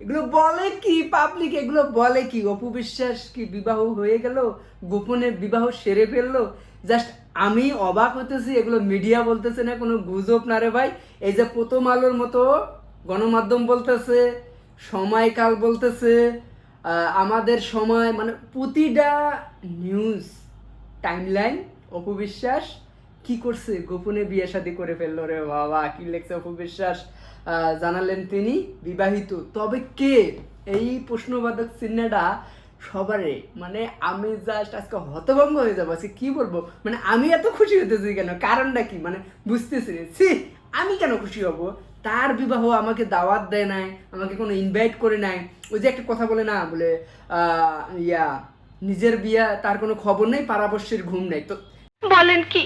এগুলো বিবাহ বলে কি পাবলিক এগুলো বলে কি অপু বিশ্বাস কি বিবাহ হয়ে গেল গোপনে বিবাহ সেরে ফেলল জাস্ট আমি অবাক হতেছি এগুলো মিডিয়া বলতেছে না কোনো গুজব না রে ভাই এই যে প্রথম আলোর মতো গণমাধ্যম বলতেছে সময়কাল বলতেছে আমাদের সময় মানে প্রতিটা নিউজ টাইমলাইন অপু বিশ্বাস কি করছে? গোপনে বিয়ে শাদী করে ফেলল রে বাবা কি লেখছে অপু বিশ্বাস আহ, জানালেন তিনি বিবাহিত। তবে কে? এই প্রশ্নবাদক চিহ্নটা সবারে মানে আমি জাস্ট আজকে হতভঙ্গ হয়ে যাব আজকে কি বলব? মানে আমি এত খুশি হতেছি কেন? কারণটা কি? মানে বুঝতেছি। ছি আমি কেন খুশি হব? তার বিবাহ আমাকে দাওয়াত দেয় নাই আমাকে কোনো ইনভাইট করে নাই। ওই যে একটা কথা বলে না বলে ইয়া নিজের বিয়া তার কোনো খবর নেই পারাবশ্যের ঘুম নেই। তো বলেন কি?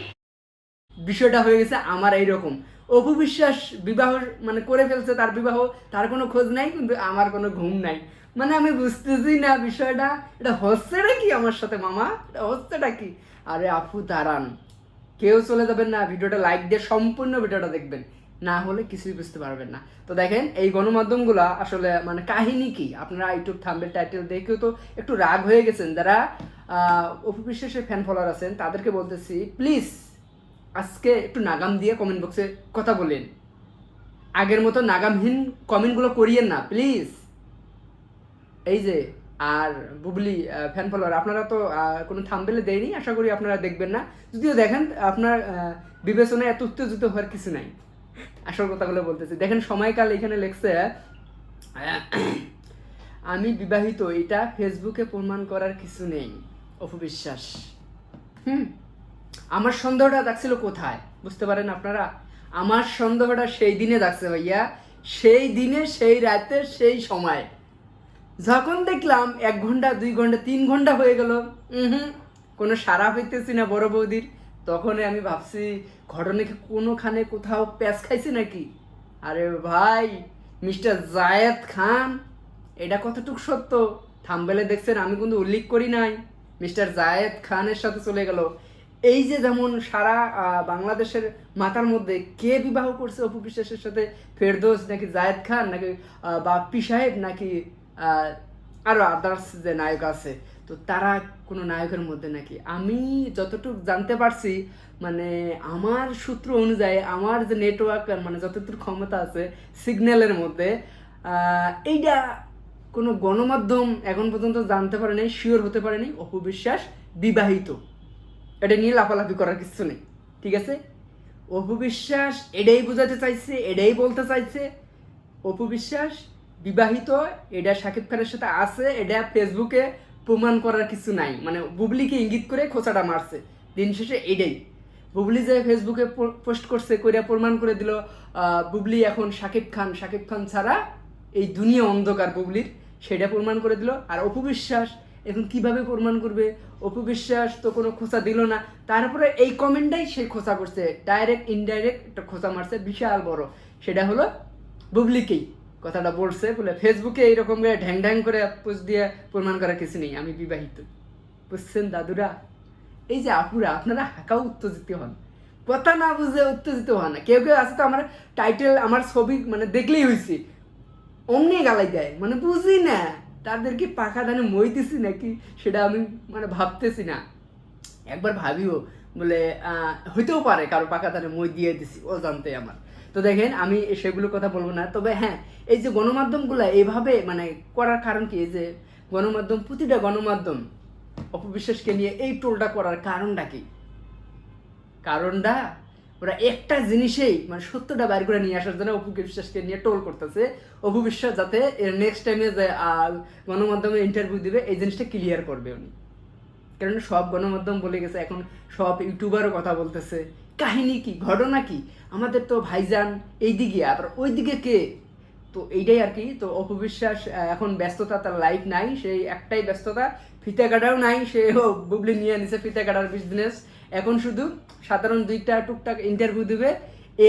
বিষয়টা হয়ে গেছে আমার এইরকম। অপু বিশ্বাস বিবাহ মানে করে ফেলছে তার বিবাহ তার কোনো খোঁজ নাই কিন্তু আমার কোনো ঘুম নাই। মানে আমি বুঝতেছি না বিষয়টা। এটা হচ্ছেটা কি আমার সাথে মামা? এটা হচ্ছেটা কি? আরে আপু দাঁড়ান। কেউ চলে যাবেন না ভিডিওটা লাইক দিয়ে সম্পূর্ণ ভিডিওটা দেখবেন। না হলে কিছুই বুঝতে পারবেন না। তো দেখেন এই গণমাধ্যমগুলা আসলে মানে কাহিনী কি? আপনারা ইউটিউব থাম্বেল টাইটেল দেখেও তো একটু রাগ হয়ে গেছেন। যারা আহ, অপু বিশ্বাসের ফ্যান ফলোয়ার আছেন তাদেরকে বলতেছি প্লিজ আজকে একটু নাগাম দিয়ে কমেন্ট বক্সে কথা বলেন। আগের মতো নাগামহীন কমেন্টগুলো করিয়েন না প্লিজ এই যে আর বুবলি ফ্যান ফলোয়ার আপনারা তো কোনো থাম্বেলে দেয়নি আশা করি আপনারা দেখবেন না। যদিও দেখেন আপনার বিবেচনায় এত উত্তেজিত হওয়ার কিছু নাই। আসল কথাগুলো বলতেছি। দেখেন, সময়কাল এখানে লেখছে, আমি বিবাহিত, এটা ফেসবুকে প্রমাণ করার কিছু নেই। অপবিশ্বাস হুম? আমার সন্দেহটা দেখছিল কোথায়? বুঝতে পারেন আপনারা? আমার সন্দেহটা সেই দিনে দেখছে ভাইয়া। সেই দিনে, সেই রাতে, সেই সময়। যখন দেখলাম এক ঘণ্টা, দুই ঘণ্টা, তিন ঘণ্টা হয়ে গেল হুম কোনো সারা হইতেছি না বড় বৌদির। তখনই আমি ভাবছি ঘটনা কি কোনোখানে কোথাও প্যাঁচ খাইছি নাকি? আরে ভাই মিস্টার জায়েদ খান এটা কতটুকু সত্য? থাম্বেলে দেখছেন আমি কিন্তু উল্লেখ করি নাই। মিস্টার জায়েদ খানের সাথে চলে গেল। এই যে যেমন সারা বাংলাদেশের মাথার মধ্যে কে বিবাহ করছে অপু বিশ্বাসের সাথে? ফেরদৌস নাকি জায়েদ খান নাকি বাপ্পি সাহেব নাকি আহ, আরও আদার্স যে নায়ক আছে? তো তারা কোনো নায়কের মধ্যে নাকি? আমি যতটুকু জানতে পারছি মানে আমার সূত্র অনুযায়ী, আমার যে নেটওয়ার্ক মানে যতটুকু ক্ষমতা আছে, সিগন্যালের মধ্যে এইটা কোনো গণমাধ্যম এখন পর্যন্ত জানতে পারে নাই শিওর হতে পারেনি অপু বিশ্বাস বিবাহিত। এটা নিয়ে লাফালাফি করার কিছু নেই, ঠিক আছে? অপবিশ্বাস এটাই বোঝাতে চাইছে, এটাই বলতে চাইছে, অপবিশ্বাস বিবাহিত, এটা শাকিব খানের সাথে আছে, এটা ফেসবুকে প্রমাণ করার কিছু নাই। মানে বুবলিকে ইঙ্গিত করে খোঁচাটা মারছে। দিন শেষে এটাই। বুবলি যে ফেসবুকে পোস্ট করছে, কইরা প্রমাণ করে দিল বুবলি এখন শাকিব খান। শাকিব খান ছাড়া এই দুনিয়া অন্ধকার বুবলির। সেটা প্রমাণ করে দিল। আর অপু বিশ্বাস এখন কীভাবে প্রমাণ করবে? অপু বিশ্বাস তো কোনো খোঁচা দিল না। তারপরে এই কমেন্টটাই সে খোঁচা করছে। ডাইরেক্ট, ইনডাইরেক্ট একটা খোঁচা মারছে বিশাল বড়। সেটা হলো বুবলিকেই। কথাটা বলছে, বলে ফেসবুকে এইরকম করে ঢ্যাং ঢ্যাং করে পোস্ট দিয়ে প্রমাণ করার কিছু নেই, আমি বিবাহিত। বুঝছেন দাদুরা, এই যে আপুরা, আপনারা হাঁকাও উত্তেজিত হন। কথা না বুঝে উত্তেজিত হন না। কেউ কেউ আছে তো আমার টাইটেল আমার ছবি মানে দেখলেই হয়েছে অমনি গালাই দেয়। মানে বুঝি না, তাদের কি পাখা ধানে মই দিছি নাকি সেটা আমি মানে ভাবতেছি না। একবার ভাবিও, বলে হইতেও পারে কারও পাকা ধানে মই দিয়ে দিছি, ও জানতে আমার। তো দেখেন, আমি সেগুলোর কথা বলব না। তবে হ্যাঁ এই যে গণমাধ্যমগুলো এইভাবে মানে করার কারণ কি? যে গণমাধ্যম, প্রতিটা গণমাধ্যম অপবিশ্বাসকে নিয়ে এই টোলটা করার কারণটা কি? কারণটা ওরা একটা জিনিসেই মানে সত্যটা বাইর করে নিয়ে আসার জন্য অপু বিশ্বাসকে নিয়ে টোল করতেছে। অপু বিশ্বাস যাতে নেক্সট টাইমে যে গণমাধ্যমে ইন্টারভিউ দিবে, এই জিনিসটা ক্লিয়ার করবে উনি। কারণ সব গণমাধ্যম বলে গেছে, এখন সব ইউটিউবারও কথা বলতেছে। কাহিনী কি, ঘটনা কি? আমাদের তো ভাইজান এই দিকে আবার ওই দিকে কে? তো এইটাই আর কি, তো অপবিশ্বাস এখন ব্যস্ততা তার লাইফ নাই, সেই একটাই ব্যস্ততা। ফিতে কাটাও নাই সে বুবলি নিয়ে নিছে ফিতে কাটার বিজনেস এখন শুধু সাধারণ দুইটা টুকটাক ইন্টারভিউ দিবে।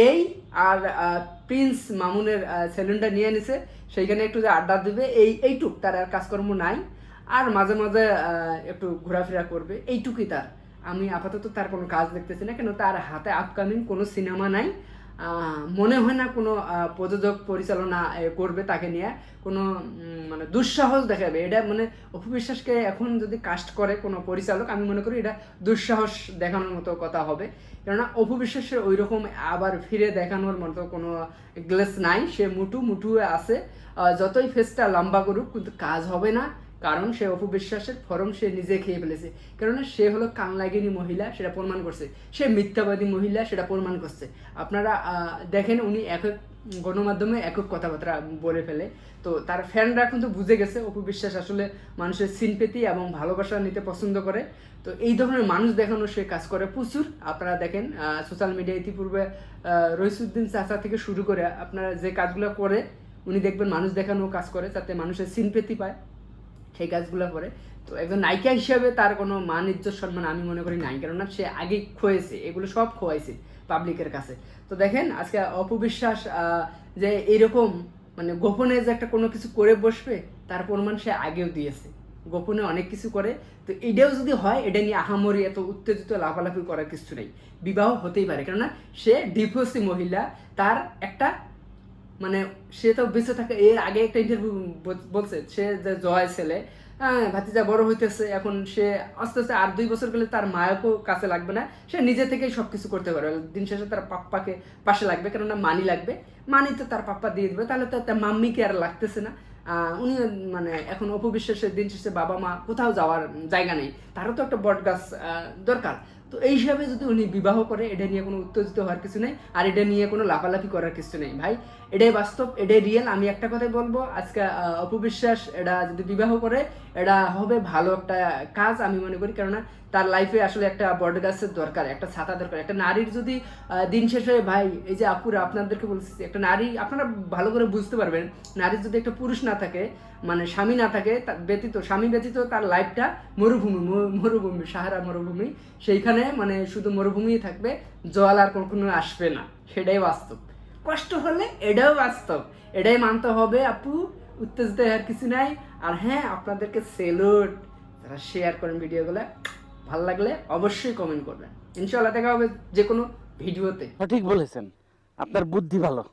এই আর প্রিন্স মামুনের সেলুনটা নিয়ে নিছে, সেইখানে একটু যে আড্ডা দিবে, এই, এইটুক, তার আর কাজকর্ম নাই। আর মাঝে মাঝে একটু ঘোরাফেরা করবে। এইটুকুই তার। আমি আপাতত তার কোনো কাজ দেখতেছি না, কেন তার হাতে আপকামিং কোনো সিনেমা নাই। মনে হয় না কোনো প্রযোজক পরিচালনা করবে তাকে নিয়ে। কোনো মানে দুঃসাহস দেখাবে। এটা মানে অপু বিশ্বাসকে এখন যদি কাস্ট করে কোনো পরিচালক, আমি মনে করি এটা দুঃসাহস দেখানোর মতো কথা হবে। কেননা অপু বিশ্বাসের ওই রকম আবার ফিরে দেখানোর মতো কোনো গ্লেস নাই। সে মুটু মুটু আছে। যতই ফেসটা লম্বা করুক, কিন্তু কাজ হবে না। কারণ সে অপু বিশ্বাসের ফরম সে নিজে খেয়ে ফেলেছে। কেননা সে হলো কানলাগিনী মহিলা সেটা প্রমাণ করছে। সে মিথ্যাবাদী মহিলা সেটা প্রমাণ করছে। আপনারা দেখেন উনি এক এক গণমাধ্যমে একক কথাবার্তা বলে ফেলে। তো তার ফ্যানরা কিন্তু বুঝে গেছে অপু বিশ্বাস আসলে মানুষের সিনপেতি এবং ভালোবাসা নিতে পছন্দ করে। তো এই ধরনের মানুষ দেখানো সে কাজ করে প্রচুর। আপনারা দেখেন সোশ্যাল মিডিয়া ইতিপূর্বে আহ, রইসুদ্দিন চাচা থেকে শুরু করে আপনারা যে কাজগুলো করে উনি দেখবেন মানুষ দেখানো কাজ করে যাতে মানুষের সিনপেতি পায়। সেই কাজগুলো করে। তো একজন নায়িকা হিসাবে তার কোনো মান, ইজ্জত, সম্মান আমি মনে করি নাই। কেননা সে আগে খোয়েছে, এগুলো সব খোয়াইছে পাবলিকের কাছে। তো দেখেন, আজকে অপবিশ্বাস যে এরকম মানে গোপনে যে একটা কোনো কিছু করে বসবে, তার প্রমাণ সে আগেও দিয়েছে। গোপনে অনেক কিছু করে। তো এটাও যদি হয়, এটা নিয়ে আহামরি, এত উত্তেজিত, লাফালাফি করার কিছু নেই। বিবাহ হতেই পারে। কেননা সে ডিভোর্সি মহিলা, তার একটা মানে সে তো বেঁচে থাকে, এর আগে একটা ইন্টারভিউ বলছে, সে যে জয় ছেলে হ্যাঁ ভাতিজা বড় হইতেছে, এখন সে আস্তে আস্তে আর দুই বছর গেলে তার মায়াকেও কাছে লাগবে না। সে নিজে থেকেই সব কিছু করতে পারবে। দিন শেষে তার পাপ্পাকে পাশে লাগবে, কেননা মানি লাগবে। মানি তো তার পাপ্পা দিয়ে দেবে, তাহলে তো তার মাম্মিকে আর লাগতেছে না। উনি মানে এখন অপবিশ্বাসের দিন শেষে বাবা মা কোথাও যাওয়ার জায়গা নেই। তারও তো একটা বট গাছ দরকার। তো এই হিসাবে যদি উনি বিবাহ করে, এটা নিয়ে কোনো উত্তেজিত হওয়ার কিছু নেই। আর এটা নিয়ে কোনো লাফালাফি করার কিছু নেই। ভাই, এটাই বাস্তব, এটাই রিয়েল আমি একটা কথাই বলব, আজকে অপবিশ্বাস এটা যদি বিবাহ করে এটা হবে ভালো একটা কাজ আমি মনে করি। কেননা তার লাইফে আসলে একটা বট গাছের দরকার, একটা ছাতা দরকার। একটা নারীর যদি দিন শেষে ভাই, এই যে আপুরা, আপনাদেরকে বলছি একটা নারী, আপনারা ভালো করে বুঝতে পারবেন, নারীর যদি একটা পুরুষ না থাকে মানে স্বামী না থাকে ব্যতীত, স্বামী ব্যতীত তার লাইফটা মরুভূমি মরুভূমি, সাহারা মরুভূমি, সেইখানে মানে শুধু মরুভূমিই থাকবে, জল আর কখনো আসবে না। সেটাই বাস্তব। কষ্ট হলে এটাও বাস্তব। এটাই মানতে হবে, আপু। উত্তেজিত আর কিছু নাই। আর হ্যাঁ আপনাদেরকে সেলুট যারা শেয়ার করেন ভিডিওগুলো, ভালো লাগলে অবশ্যই কমেন্ট করবেন। ইনশাল্লাহ দেখা হবে যে কোনো ভিডিওতে। সঠিক বলেছেন। আপনার বুদ্ধি ভালো।